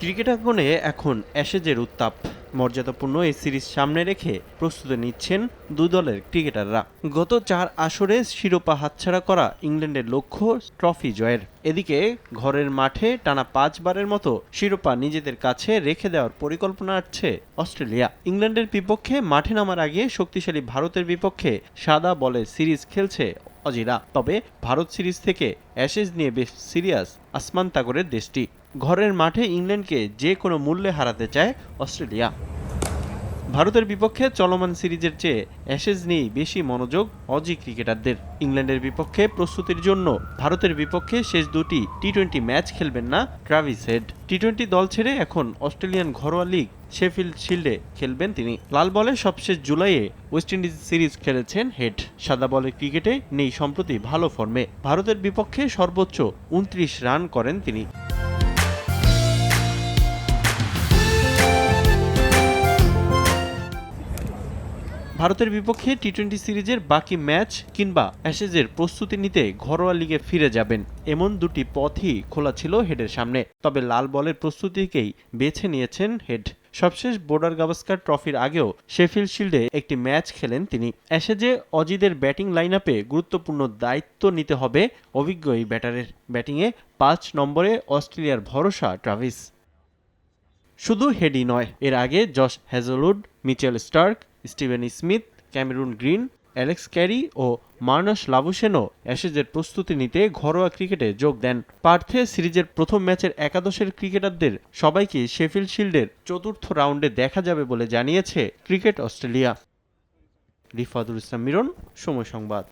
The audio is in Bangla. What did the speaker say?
ক্রিকেটাঙ্গনে এখন অ্যাশেজের উত্তাপ। মর্যাদাপূর্ণ এই সিরিজ সামনে রেখে প্রস্তুতি নিচ্ছেন দুই দলের ক্রিকেটাররা। গত চার আসরে শিরোপা হাতছাড়া করা ইংল্যান্ডের লক্ষ্য ট্রফি জয়ের। এদিকে ঘরের মাঠে টানা পাঁচবারের মতো শিরোপা নিজেদের কাছে রেখে দেওয়ার পরিকল্পনা আসছে অস্ট্রেলিয়া। ইংল্যান্ডের বিপক্ষে মাঠে নামার আগে শক্তিশালী ভারতের বিপক্ষে সাদা বলে সিরিজ খেলছে অজিরা। তবে ভারত সিরিজ থেকে অ্যাশেজ নিয়ে বেশ সিরিয়াস আসমান তাগরের দেশটি। ঘরের মাঠে ইংল্যান্ডকে যে কোনো মূল্যে হারাতে চায় অস্ট্রেলিয়া। ভারতের বিপক্ষে চলমান সিরিজের চেয়ে অ্যাশেজ নিয়েই বেশি মনোযোগ অজি ক্রিকেটারদের। ইংল্যান্ডের বিপক্ষে প্রস্তুতির জন্য ভারতের বিপক্ষে শেষ দুটি টি টোয়েন্টি ম্যাচ খেলবেন না ট্রাভিস হেড। টি টোয়েন্টি দল ছেড়ে এখন অস্ট্রেলিয়ান ঘরোয়া লিগ শেফিল্ড শিল্ডে খেলবেন তিনি। লাল বলে সবশেষ জুলাইয়ে ওয়েস্ট ইন্ডিজ সিরিজ খেলেছেন হেড। সাদা বলের ক্রিকেটে নেই সম্প্রতি ভালো ফর্মে। ভারতের বিপক্ষে সর্বোচ্চ উনত্রিশ রান করেন তিনি। ভারতের বিপক্ষে টি টোয়েন্টি সিরিজের বাকি ম্যাচ কিংবা অ্যাশেজের প্রস্তুতি নিতে ঘরোয়া লিগে ফিরে যাবেন। এমন দুটি পথই খোলা ছিল হেডের সামনে। তবে লাল বলের প্রস্তুতিকেই বেছে নিয়েছেন হেড। সবশেষ বোর্ডার গাভাস্কার ট্রফির আগেও শেফিল্ড শিল্ডে একটি ম্যাচ খেলেন তিনি। অ্যাশেজে অজিদের ব্যাটিং লাইন আপে গুরুত্বপূর্ণ দায়িত্ব নিতে হবে অভিজ্ঞ এই ব্যাটারের। ব্যাটিংয়ে পাঁচ নম্বরে অস্ট্রেলিয়ার ভরসা ট্রাভিস। শুধু হেডি নয়, এর আগে Josh Hazlewood, Mitchell Starc, Steven Smith, Cameron Green Alex Carey ও মার্নাস লাবুসেনও অ্যাশেজের প্রস্তুতি নিতে ঘরোয়া ক্রিকেটে যোগ দেন। পার্থে সিরিজের প্রথম ম্যাচের একাদশের ক্রিকেটারদের সবাইকে শেফিল্ড শিল্ডের চতুর্থ রাউন্ডে দেখা যাবে বলে জানিয়েছে ক্রিকেট অস্ট্রেলিয়া। রিফাদুল ইসলাম মিরন, সময় সংবাদ।